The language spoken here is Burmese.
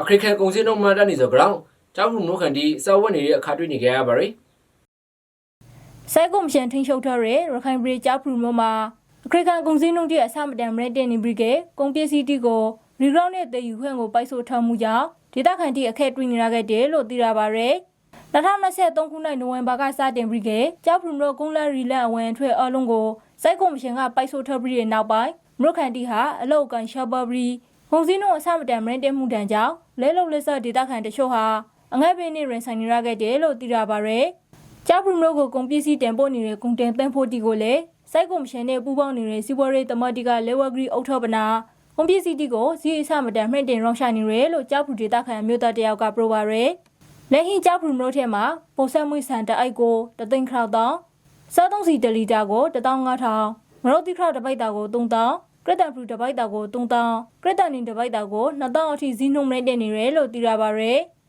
အခရိခံကုန်စည်နှုန်းမှန်တက်နေစောကြောင့်ကြောက်ဖူနိုးခန်တီစောက်ဝက်နေတဲ့အခါတွေ့နေကြရပါရယ်စိုက်ကုံရှင်ထိန်ချုပ်ထားတဲ့ရခိုင်ပြည်ကြောက်ဖရူမြို့မှာအခရိကန်ကုန်စည်နှုန်းတွေအဆမတန်မရတဲ့နေပြီကကုန်ပစ္စည်းတီကိုရီဂရောင်းနဲ့တည်ယူခွင့်ကိုပိုက်ဆို့ထားမှုကြောင့်ဒေသခံတီအခက်တွေ့နေရခဲ့တယ်လို့သိရပါရယ်2023ခုနှစ်နိုဝင်ဘာကစတင်ပြီးကကြောက်ဖရူမြို့ကုန်းလရီလန်အဝန်ထွက်အလုံးကိုစိုက်ကုံရှင်ကပိုက်ဆို့ထားပြီးတဲ့နောက်ပိုင်းမြို့ခံတီဟာအလောက်ကန်ရှာပါဘရီ ကုန်စည်နှုန်းအဆမတန်မရတဲ့မှုတန်ကြောင့်လဲလုံလက်ဆက်ဒေသခံတချို့ဟာအငတ်ပင်နဲ့ရင်ဆိုင်နေရခဲ့တယ်လို့သိရပါရယ်ကျောက်ဖရူမျိုးကိုကုန်ပစ္စည်းတင်ပို့နေတဲ့ကုန်တင်သန်းဖို့တီကိုလည်းစိုက်ကုန်မရှင်နဲ့ပူးပေါင်းနေတဲ့စီးပွားရေးတမတ်တီကလေဝဂရီအုတ်ထောပနာကုန်ပစ္စည်းတီကိုဇီအစမတန်မှင့်တင်ရောင်းချနေရလို့ကျောက်ဖရူဒေသခံအမျိုးသားတယောက်ကပြောပါရယ်လက်ဟင်းကျောက်ဖရူမျိုးထဲမှာပုံဆက်မွေးဆန်တအိုက်ကိုတသိန်းခရောက်တောင်းစားသုံးစီတလီတာကို15000မရိုတိခရောက်တစ်ပိုက်တာကို3000 ကရတန်ဖရူတစ်ပိုက်တာကို3000ကရတန်နင်တစ်ပိုက်တာကို2000အထိဇီးနှုံးနဲ့တင်နေရလို့သိရပါရယ်